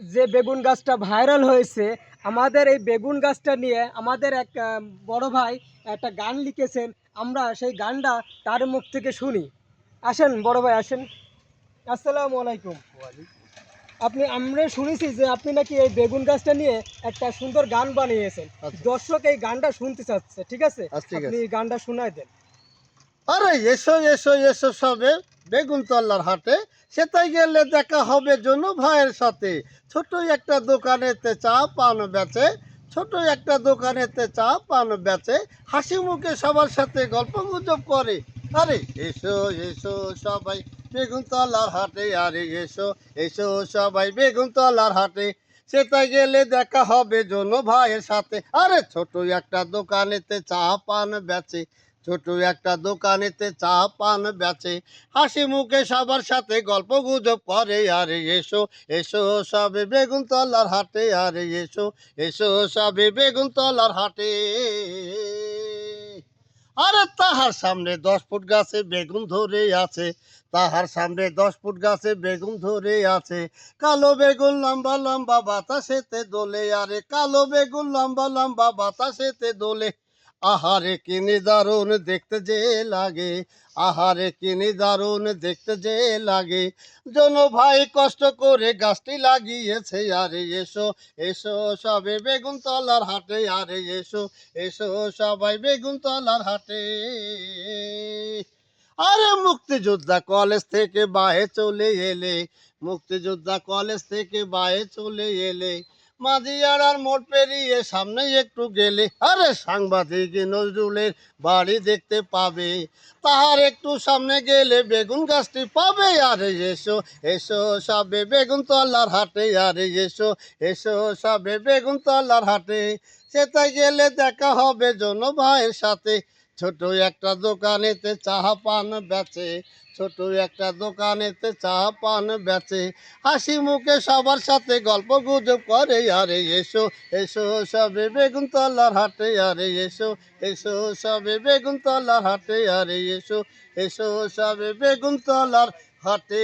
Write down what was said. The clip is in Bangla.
যে বেগুন গাছটা ভাইরাল হয়েছে আমাদের এই বেগুন গাছটা নিয়ে আমাদের এক বড় ভাই একটা গান লিখেছেন আমরা সেই গানটা তার মুখ থেকে শুনি। আসেন বড় ভাই আসেন। আসসালামু আলাইকুম। আপনি আমরা শুনেছি যে আপনি নাকি এই বেগুন গাছটা নিয়ে একটা সুন্দর গান বানিয়েছেন। আচ্ছা। দর্শক এই গানটা শুনতে চাচ্ছে ঠিক আছে? আচ্ছা, ঠিক আছে। আপনি গানটা শোনায় দেন। আরে এসো এসো এসো সবে। বেগুন তল্লার হাটে, সেটাই গেলে দেখা হবে জন্য ভাইয়ের সাথে। ছোট একটা দোকানেতে চা পান বেচে ছোট একটা দোকানেতে চা পান বেচে, হাসি মুখে সবার সাথে গল্প গুজব করে। আরে, এসো এসো সবাই বেগুন তলার হাটে, আরে এসো এসো সবাই বেগুন তলার হাটে। সেটাই গেলে দেখা হবে জন্য ভাইয়ের সাথে। আরে ছোট একটা দোকানেতে চা পান বেচে ছোট একটা দোকানেতে চা পান বেচে। হাসি মুখে সবার সাথে গল্প গুজব করে। আরে এসো এসো সবে বেগুন তলার হাটে। আরে এসো এসো সবে বেগুন তলার হাটে। আরে তাহার সামনে দশ ফুট গাছে বেগুন ধরে আছে। তাহার সামনে দশ ফুট গাছে বেগুন ধরে আছে। কালো বেগুন লম্বা লম্বা বাতাসেতে দোলে। আরে কালো বেগুন লম্বা লম্বা বাতাসেতে দোলে। আহারে কিনি দারুণ দেখতে যে লাগে, আহারে কিনি দারুণ দেখতে যে লাগে। জন ভাই কষ্ট করে গাছটি লাগিয়েছে, আরে এসো এসো সবে বেগুন তলার হাটে, আরে এসো এসো সবাই বেগুন তলার হাটে। আরে মুক্তিযোদ্ধা কলেজ থেকে বাহে চলে এলে, মুক্তিযোদ্ধা কলেজ থেকে বাহে চলে এলে মাঝিয়ার মোট পেরিয়ে সামনে একটু গেলে, আরে সাংবাদিক নজরুলের বাড়ি দেখতে পাবে। তাহার একটু সামনে গেলে বেগুন গাছটি পাবে। আরে এসো এসো সবে বেগুন তলার হাটে, আরে এসো এসো সবে বেগুন তলার হাটে। সেটাই গেলে দেখা হবে জন ভাইয়ের সাথে। ছোট একটা দোকানেতে চাহা পান বেচে, ছোট একটা দোকানেতে চা পান বেচে। হাসি মুখে সবার সাথে গল্প গুজব করে, আরে এসো এসো সবে বেগুন তলার হাটে, আরে এসো এসো সবে বেগুন তলার হাটে, আরে এসো এসো সবে বেগুন তলার হাটে